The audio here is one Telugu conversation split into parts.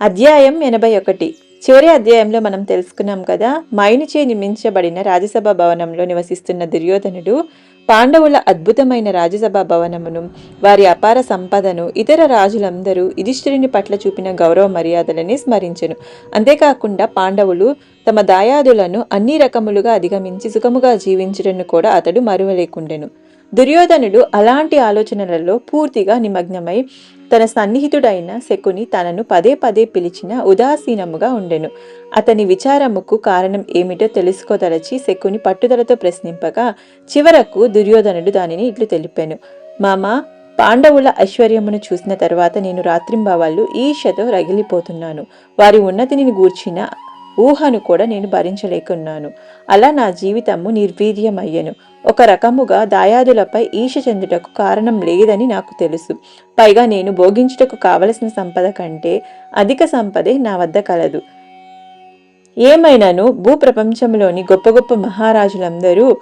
అధ్యాయం ఎనభై ఒకటి. చివరి అధ్యాయంలో మనం తెలుసుకున్నాం కదా మైనిచే నిర్మించబడిన రాజ్యసభ భవనంలో నివసిస్తున్న దుర్యోధనుడు పాండవుల అద్భుతమైన రాజ్యసభ భవనమును వారి అపార సంపదను ఇతర రాజులందరూ యుధిష్ఠిరుని పట్ల చూపిన గౌరవ మర్యాదలని స్మరించెను. అంతేకాకుండా పాండవులు తమ దాయాదులను అన్ని రకములుగా అధిగమించి సుఖముగా జీవించడను కూడా అతడు మరువలేకుండెను. దుర్యోధనుడు అలాంటి ఆలోచనలలో పూర్తిగా నిమగ్నమై తన సన్నిహితుడైన శకుని తనను పదే పదే పిలిచిన ఉదాసీనముగా ఉండెను. అతని విచారముకు కారణం ఏమిటో తెలుసుకోదలచి శకుని పట్టుదలతో ప్రశ్నింపగా చివరకు దుర్యోధనుడు దానిని ఇట్లు తెలిపాను. మామ పాండవుల ఐశ్వర్యమును చూసిన తర్వాత నేను రాత్రింబావాళ్ళు ఈషతో రగిలిపోతున్నాను. వారి ఉన్నతిని గూర్చిన ఊహను కూడా నేను భరించలేకున్నాను. అలా నా జీవితము నిర్వీర్యమయ్యను. ఒక రకముగా దాయాదులపై ఈశ చెందుటకు కారణం లేదని నాకు తెలుసు. పైగా నేను భోగించుటకు కావలసిన సంపద కంటే అధిక సంపదే నా వద్ద కలదు. ఏమైనాను? భూప్రపంచంలోని గొప్ప గొప్ప మహారాజులందరూ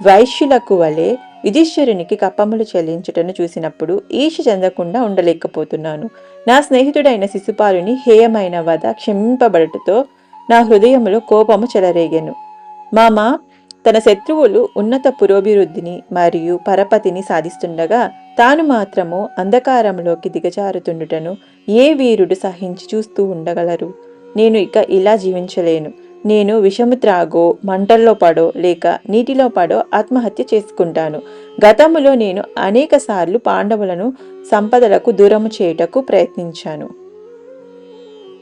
వైశ్యులకు వలె యుధిష్ఠిరునికి కప్పములు చెల్లించుటను చూసినప్పుడు ఈశ చెందకుండా ఉండలేకపోతున్నాను. నా స్నేహితుడైన శిశుపాలుని హేయమైన వద క్షమింపబడుటతో నా హృదయములో కోపము చెలరేగెను. మామ తన శత్రువులు ఉన్నత పురోభివృద్ధిని మరియు పరపతిని సాధిస్తుండగా తాను మాత్రము అంధకారంలోకి దిగజారుతుండుటను ఏ వీరుడు సహించి చూస్తూ ఉండగలరు? నేను ఇక ఇలా జీవించలేను. నేను విషము త్రాగో మంటల్లో పడో లేక నీటిలో పడో ఆత్మహత్య చేసుకుంటాను. గతములో నేను అనేక సార్లు పాండవులను సంపదలకు దూరము చేయుటకు ప్రయత్నించాను.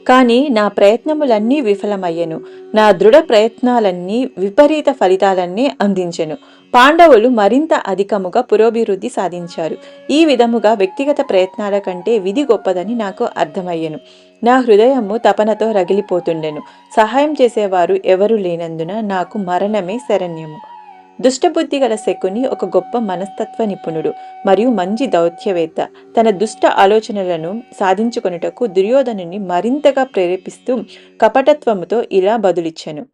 కానీ నా ప్రయత్నములన్నీ విఫలమయ్యను. నా దృఢ ప్రయత్నాలన్నీ విపరీత ఫలితాలన్నీ అందించెను. పాండవులు మరింత అధికముగా పురోభివృద్ధి సాధించారు. ఈ విధముగా వ్యక్తిగత ప్రయత్నాల కంటే విధి గొప్పదని నాకు అర్థమయ్యను. నా హృదయము తపనతో రగిలిపోతుండెను. సహాయం చేసేవారు ఎవరు లేనందున నాకు మరణమే శరణ్యము. దుష్టబుద్ధి గల శకుని ఒక గొప్ప మనస్తత్వ నిపుణుడు మరియు మంచి దౌత్యవేత్త. తన దుష్ట ఆలోచనలను సాధించుకొనుటకు దుర్యోధనుని మరింతగా ప్రేరేపిస్తూ కపటత్వముతో ఇలా బదులిచ్చెను.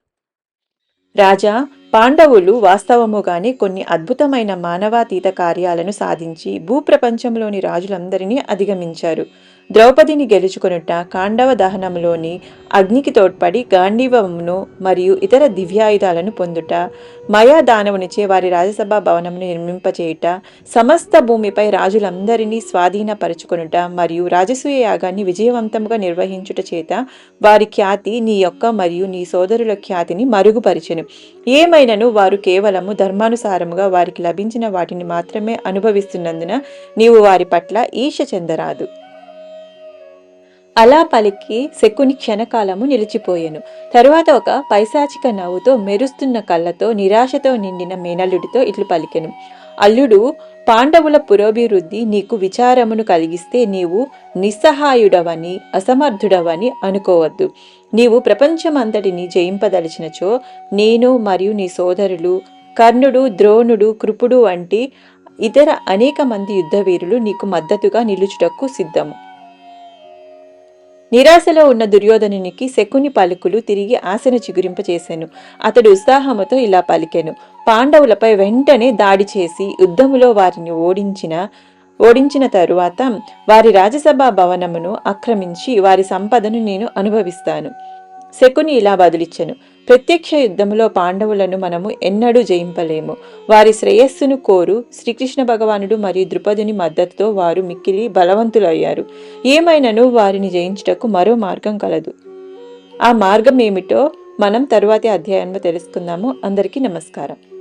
రాజా పాండవులు వాస్తవముగానే కొన్ని అద్భుతమైన మానవాతీత కార్యాలను సాధించి భూప్రపంచంలోని రాజులందరినీ అధిగమించారు. ద్రౌపదిని గెలుచుకొనుట కాండవ దహనంలోని అగ్నికి తోడ్పడి గాంధీవమును మరియు ఇతర దివ్యాయుధాలను పొందుట మయా దానవునిచే వారి రాజసభ భవనమును నిర్మింపచేయుట సమస్త భూమిపై రాజులందరినీ స్వాధీనపరుచుకొనుట మరియు రాజసూయ యాగాన్ని విజయవంతంగా నిర్వహించుట చేత వారి ఖ్యాతి నీ యొక్క మరియు నీ సోదరుల ఖ్యాతిని మరుగుపరిచెను. ఏమైనను వారు కేవలము ధర్మానుసారముగా వారికి లభించిన వాటిని మాత్రమే అనుభవిస్తున్నందున నీవు వారి పట్ల ఈశ చెందరాదు. అలా పలికి శకుని క్షణకాలము నిలిచిపోయెను. తరువాత ఒక పైశాచిక నవ్వుతో మెరుస్తున్న కళ్ళతో నిరాశతో నిండిన మేనల్లుడితో ఇట్లు పలికెను. అల్లుడు పాండవుల పురోభివృద్ధి నీకు విచారమును కలిగిస్తే నీవు నిస్సహాయుడవని అసమర్థుడవని అనుకోవద్దు. నీవు ప్రపంచమంతటిని జయింపదలిచినచో నేను మరియు నీ సోదరులు కర్ణుడు ద్రోణుడు కృపుడు వంటి ఇతర అనేక మంది యుద్ధవీరులు నీకు మద్దతుగా నిలుచుటకు సిద్ధము. నిరాశలో ఉన్న దుర్యోధనునికి శకుని పలుకులు తిరిగి ఆశను చిగురింపచేశాను అతడు ఉత్సాహముతో ఇలా పలికాను. పాండవులపై వెంటనే దాడి చేసి యుద్ధములో వారిని ఓడించిన ఓడించిన తరువాత వారి రాజసభ భవనమును ఆక్రమించి వారి సంపదను నేను అనుభవిస్తాను. శకుని ఇలా బదులిచ్చెను ప్రత్యక్ష యుద్ధములో పాండవులను మనము ఎన్నడూ జయింపలేము. వారి శ్రేయస్సును కోరు. శ్రీకృష్ణ భగవానుడు మరియు ద్రుపదుని మద్దతుతో వారు మిక్కిలి బలవంతులయ్యారు. ఏమైనను వారిని జయించుటకు మరో మార్గం కలదు. ఆ మార్గం ఏమిటో మనం తరువాతి అధ్యాయంలో తెలుసుకుందాము. అందరికీ నమస్కారం.